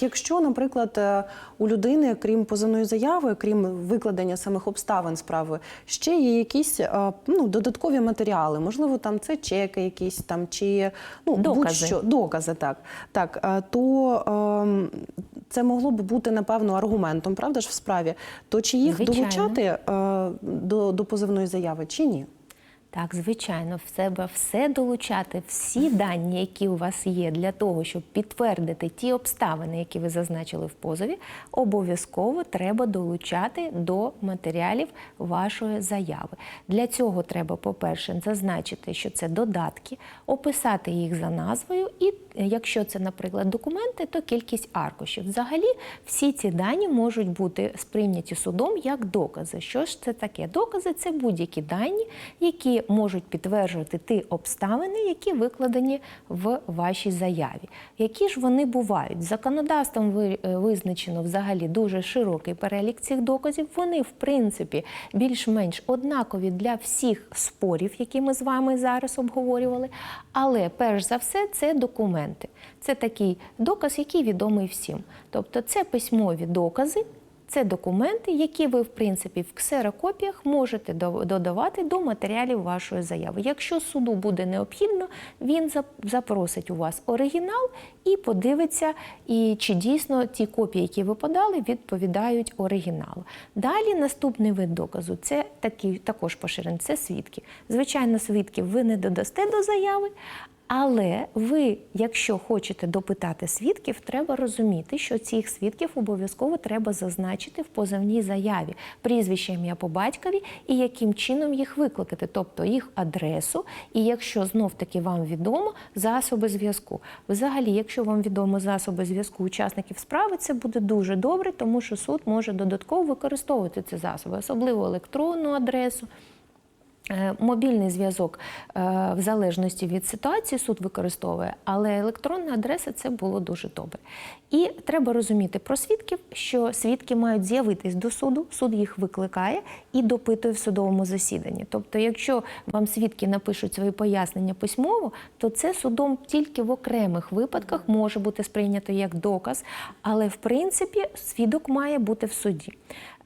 якщо, наприклад, е, у людини, крім позовної заяви, крім викладення самих обставин справи, ще є якісь е, ну, додаткові матеріали, можливо, там це чеки, якісь там чи ну Докази. будь-що докази, так так, е, то ем, це могло б бути напевно аргументом, правда ж в справі. То чи їх Звичайно. долучати до, до позовної заяви, чи ні? Так, звичайно, в себе все долучати, всі дані, які у вас є, для того, щоб підтвердити ті обставини, які ви зазначили в позові, обов'язково треба долучати до матеріалів вашої заяви. Для цього треба, по-перше, зазначити, що це додатки, описати їх за назвою, і якщо це, наприклад, документи, то кількість аркушів. Взагалі, всі ці дані можуть бути сприйняті судом як докази. Що ж це таке? Докази це будь-які дані, які можуть підтверджувати ті обставини, які викладені в вашій заяві. Які ж вони бувають? Законодавством е, визначено взагалі дуже широкий перелік цих доказів. Вони, в принципі, більш-менш однакові для всіх спорів, які ми з вами зараз обговорювали. Але перш за все, це документи. Це такий доказ, який відомий всім. Тобто, це письмові докази. Це документи, які ви, в принципі, в ксерокопіях можете додавати до матеріалів вашої заяви. Якщо суду буде необхідно, він запросить у вас оригінал і подивиться, і чи дійсно ті копії, які ви подали, відповідають оригіналу. Далі наступний вид доказу це такий, також поширений, це свідки. Звичайно, свідків ви не додасте до заяви. Але ви, якщо хочете допитати свідків, треба розуміти, що цих свідків обов'язково треба зазначити в позовній заяві прізвище ім'я по батькові і яким чином їх викликати, тобто їх адресу, і якщо знов таки вам відомо засоби зв'язку. Взагалі, якщо вам відомо засоби зв'язку учасників справи, це буде дуже добре, тому що суд може додатково використовувати ці засоби, особливо електронну адресу. Е, Мобільний зв'язок е, в залежності від ситуації суд використовує, але електронна адреса це було дуже добре. І треба розуміти про свідків, що свідки мають з'явитись до суду, суд їх викликає і допитує в судовому засіданні. Тобто, якщо вам свідки напишуть свої пояснення письмово, то це судом тільки в окремих випадках може бути сприйнято як доказ, але в принципі свідок має бути в суді.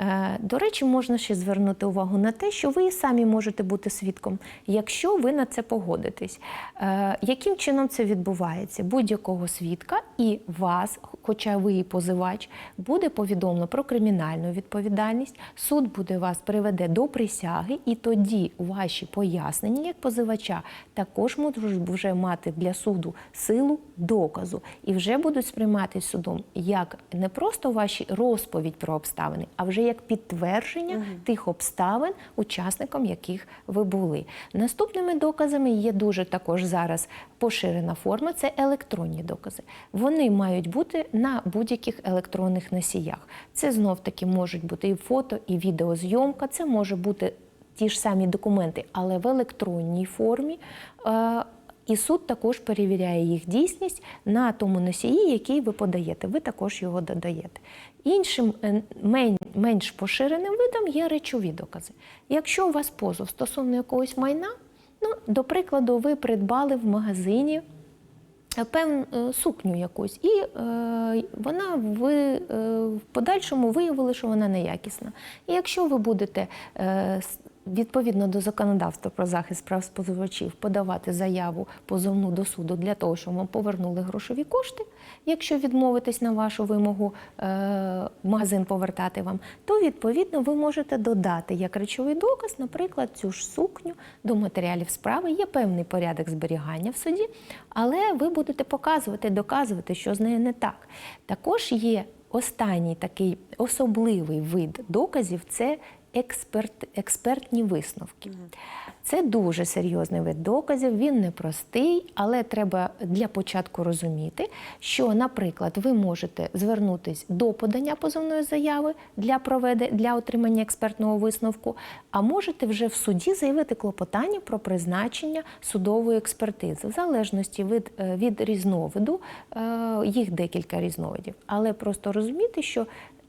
Е, До речі, можна ще звернути увагу на те, що ви самі можете свідком, якщо ви на це погодитесь. Е, Яким чином це відбувається? Будь-якого свідка і вас, хоча ви і позивач, буде повідомлено про кримінальну відповідальність. Суд буде вас приведе до присяги, і тоді ваші пояснення як позивача також можуть вже мати для суду силу доказу і вже будуть сприйматися судом як не просто ваші розповідь про обставини, а вже як підтвердження тих обставин, учасником яких ви були. Наступними доказами є дуже також зараз поширена форма це електронні докази. Вони мають бути на будь-яких електронних носіях. Це знов таки можуть бути і фото, і відеозйомка, це може бути ті ж самі документи, але в електронній формі. Е, І суд також перевіряє їх дійсність на тому носії, який ви подаєте. Ви також його додаєте. Іншим е, менш поширеним видом є речові докази. Якщо у вас позов стосовно якогось майна, ну, до прикладу, ви придбали в магазині певну е, сукню якусь, і е, вона ви, е, в подальшому виявили, що вона неякісна. І якщо ви будете е, відповідно до законодавства про захист прав споживачів подавати заяву позовну до суду для того, щоб вам повернули грошові кошти, якщо відмовитесь на вашу вимогу е, магазин повертати вам, то відповідно ви можете додати як речовий доказ, наприклад, цю ж сукню до матеріалів справи. Є певний порядок зберігання в суді, але ви будете показувати, доказувати, що з нею не так. Також є останній такий особливий вид доказів це експерт, експертні висновки. Це дуже серйозний вид доказів, він непростий, але треба для початку розуміти, що, наприклад, ви можете звернутись до подання позовної заяви для проведе, для отримання експертного висновку, а можете вже в суді заявити клопотання про призначення судової експертизи, в залежності від, е, від різновиду, е, їх декілька різновидів. Але просто розуміти, що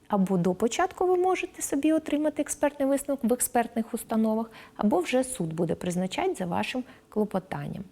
або до початку ви можете собі отримати експертний висновок в експертних установах, або вже суд буде призначати за вашим клопотанням.